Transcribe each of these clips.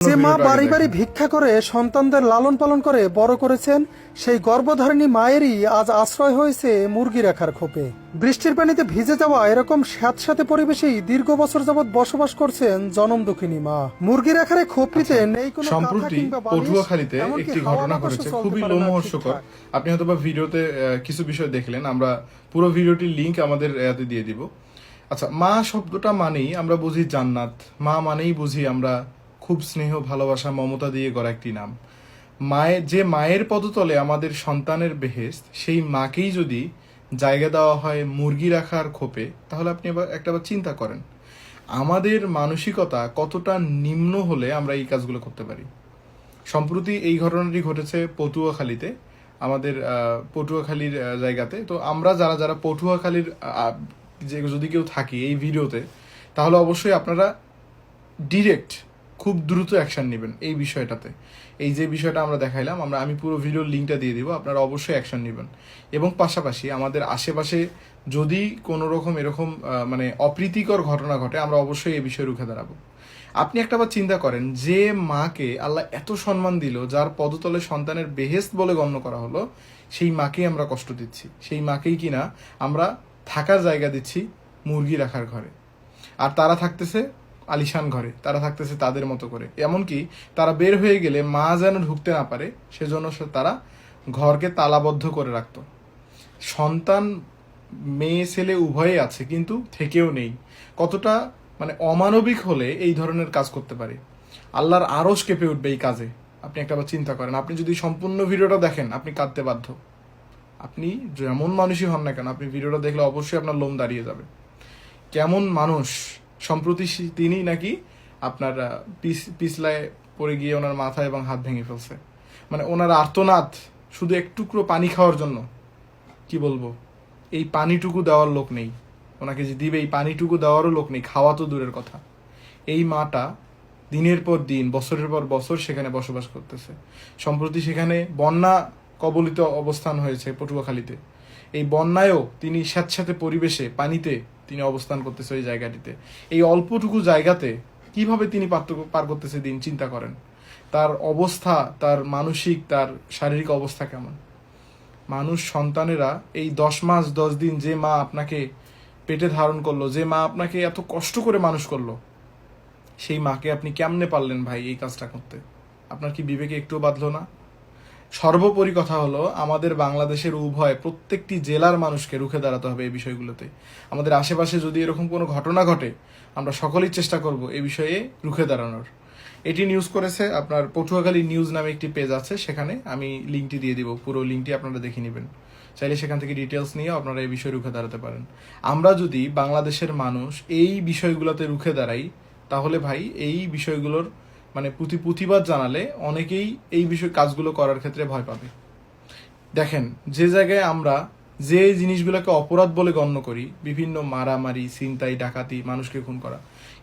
যে মা বাড়ি বাড়ি ভিক্ষা করে সন্তানদের লালন পালন করে বড় করেছেন সেই গর্ভধারিণী মায়েরই আজ আশ্রয় হয়েছে মুরগি রাখার খোপে। বৃষ্টির পানিতে ভিজে যাওয়া এরকম স্যাঁতস্যাঁতে পরিবেশেই দীর্ঘ বছর যাবৎ বসবাস করছেন জনম দুঃখিনী মা। মুরগি রাখার খোপটিতে নেই কোনো আচ্ছা, সম্প্রতি পটুয়াখালীতে একটি ঘটনা ঘটেছে। খুবই লোমহর্ষকর। আপনি হয়তো বা ভিডিওতে কিছু বিষয় দেখলেন আমরা পুরো ভিডিওটির লিংক আমাদের এতে দিয়ে দিব। আচ্ছা মা শব্দটা মানেই আমরা বুঝি জান্নাত মা মানেই বুঝি আমরা খুব স্নেহ, ভালোবাসা, মমতা দিয়ে গড়া একটি নাম। মায়ের যে মায়ের পদতলে আমাদের সন্তানের বেহেস্ত সেই মাকেই যদি জায়গা দেওয়া হয় মুরগি রাখার খোপে, তাহলে আপনি এবার একটা বার চিন্তা করেন, আমাদের মানসিকতা কতটা নিম্ন হলে আমরা এই কাজগুলো করতে পারি? সম্প্রতি এই ঘটনাটি ঘটেছে পটুয়াখালীতে, আমাদের পটুয়াখালীর জায়গাতে। তো আমরা যারা যারা পটুয়াখালীর যে যদি কেউ থাকি এই ভিডিওতে, তাহলে অবশ্যই আপনারা ডিরেক্ট খুব দ্রুত অ্যাকশন নেবেন এই বিষয়টাতে। এই যে বিষয়টা আমরা দেখাইলাম, আমরা, আমি পুরো ভিডিওর লিঙ্কটা দিয়ে দিব, আপনারা অবশ্যই অ্যাকশন নেবেন। এবং পাশাপাশি আমাদের আশেপাশে যদি কোনো রকম এরকম মানে অপ্রীতিকর ঘটনা ঘটে, আমরা অবশ্যই এই বিষয়ে রুখে দাঁড়াবো। আপনি একটা বার চিন্তা করেন, যে মাকে আল্লাহ এত সম্মান দিল, যার পদতলে সন্তানের বেহেস্ত বলে গণ্য করা হলো, সেই মাকেই আমরা কষ্ট দিচ্ছি। সেই মাকেই কিনা আমরা থাকার জায়গা দিচ্ছি মুরগি রাখার ঘরে। আর তারা থাকতেছে আলিশান ঘরে, তারা থাকতেছে তাদের মতো করে। এমনকি তারা বের হয়ে গেলে মা যেন ঢুকতে না পারে, সেজন্য তারা ঘরকে তালাবদ্ধ করে রাখত। সন্তান, মেয়ে, ছেলে উভয়ই আছে, কিন্তু থেকেও নেই। কতটা মানে অমানবিক হলে এই ধরনের কাজ করতে পারে। আল্লাহর আরস কেঁপে উঠবে এই কাজে। আপনি একটা বার চিন্তা করেন, আপনি যদি সম্পূর্ণ ভিডিওটা দেখেন, আপনি কাঁদতে বাধ্য। আপনি যেমন মানুষই হন না কেন, আপনি ভিডিওটা দেখলে অবশ্যই আপনার লোম দাঁড়িয়ে যাবে। কেমন মানুষ সম্প্রতি তিনি নাকি আপনার পিছলায় পড়ে গিয়ে ওনার মাথা এবং হাত ভেঙে ফেলছে। মানে ওনার আর্তনাদ শুধু এক টুকরো পানি খাওয়ার জন্য। কি বলব? এই পানিটুকু দেওয়ার লোক নেই। ওনাকে যে দিবে, এই পানিটুকু দেওয়ারও লোক নেই। খাওয়া তো দূরের কথা। এই মাটা দিনের পর দিন, বছরের পর বছর সেখানে বসবাস করতেছে। সম্প্রতি সেখানে বন্যা কবলিত অবস্থান হয়েছে পটুয়াখালীতে। এই বন্যায়ও তিনি স্যাঁতস্যাঁতে পরিবেশে, পানিতে তিনি অবস্থান করতেছে ওই জায়গাটিতে। এই অল্পটুকু জায়গাতে কীভাবে তিনি পার করতেছে দিন, চিন্তা করেন। তার অবস্থা, তার মানসিক, তার শারীরিক অবস্থা কেমন? মানুষ, সন্তানেরা এই দশ মাস, দশ দিন যে মা আপনাকে পেটে ধারণ করল, যে মা আপনাকে এত কষ্ট করে মানুষ করল, সেই মাকে আপনি কেমনে পারলেন ভাই এই কাজটা করতে? আপনার কি বিবেকে একটুও বাঁধলো না? সর্বোপরি কথা হলো, আমাদের বাংলাদেশের উভয় প্রত্যেকটি জেলার মানুষকে রুখে দাঁড়াতে হবে এই বিষয়গুলোতে। আমাদের আশেপাশে যদি এরকম কোনো ঘটনা ঘটে, আমরা সকলেই চেষ্টা করব এই বিষয়ে রুখে দাঁড়ানোর। এটি নিউজ করেছে আপনার পটুয়াখালী নিউজ নামে একটি পেজ আছে, সেখানে আমি লিঙ্কটি দিয়ে দিব। পুরো লিঙ্কটি আপনারা দেখে নেবেন। চাইলে সেখান থেকে ডিটেলস নিয়ে আপনারা এই বিষয়ে রুখে দাঁড়াতে পারেন। আমরা যদি বাংলাদেশের মানুষ এই বিষয়গুলোতে রুখে দাঁড়াই, তাহলে ভাই এই বিষয়গুলোর মানে পুঁথি পুঁথিবাদ জানালে অনেকেই এই বিষয় কাজগুলো করার ক্ষেত্রে ভয় পাবে। দেখেন, যে জায়গায় আমরা যে জিনিসগুলোকে অপরাধ বলে গণ্য করি, বিভিন্ন মারামারি, ছিনতাই, ডাকাতি, মানুষকে খুন করা,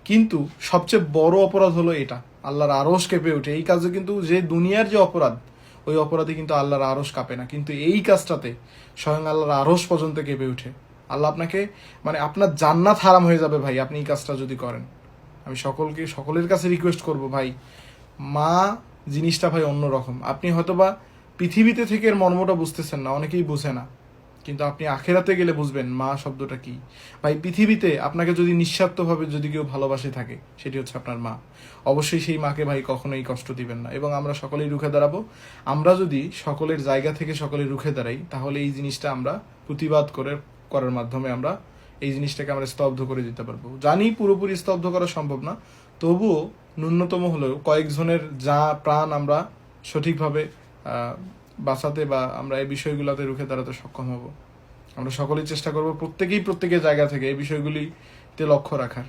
কিন্তু সবচেয়ে বড় অপরাধ হলো এটা, আল্লাহর আরস কেঁপে ওঠে। এই কাজে কিন্তু যে দুনিয়ার যে অপরাধ, ওই অপরাধে কিন্তু আল্লাহর আরস কাঁপে না। কিন্তু এই কাজটাতে স্বয়ং আল্লাহর আরস পর্যন্ত কেঁপে ওঠে। আল্লাহ আপনাকে মানে আপনার জান্নাত হারাম হয়ে যাবে ভাই, আপনি এই কাজটা যদি করেন। আমি সকলকে, সকলের কাছে রিকোয়েস্ট করব, ভাই, মা জিনিসটা ভাই অন্যরকম। আপনি হয়তোবা পৃথিবীতে থেকে এর মর্মটা বুঝতেছেন না, অনেকেই বুঝে না। কিন্তু আপনি আখেরাতে গেলে বুঝবেন মা শব্দটা কি। ভাই, পৃথিবীতে আপনাকে যদি নিঃস্বার্থভাবে যদি কেউ ভালোবাসে থাকে, সেটি হচ্ছে আপনার মা। অবশ্যই সেই মাকে ভাই কখনোই কষ্ট দিবেন না। এবং আমরা সকলেই রুখে দাঁড়াবো। আমরা যদি সকলের জায়গা থেকে সকলে রুখে দাঁড়াই, তাহলে এই জিনিসটা আমরা প্রতিবাদ করে, করার মাধ্যমে আমরা এই জিনিসটাকে আমরা স্তব্ধ করে দিতে পারব। জানি পুরোপুরি স্তব্ধ করা সম্ভব না, তবুও ন্যূনতম হলেও কয়েকজনের যা প্রাণ আমরা সঠিকভাবে বাঁচাতে বা আমরা এই বিষয়গুলোতে রুখে দাঁড়াতে সক্ষম হব। আমরা সকলেই চেষ্টা করব প্রত্যেকেই প্রত্যেকের জায়গা থেকে এই বিষয়গুলিতে লক্ষ্য রাখার।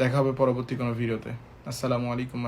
দেখা হবে পরবর্তী কোনো ভিডিওতে। আসসালামু আলাইকুম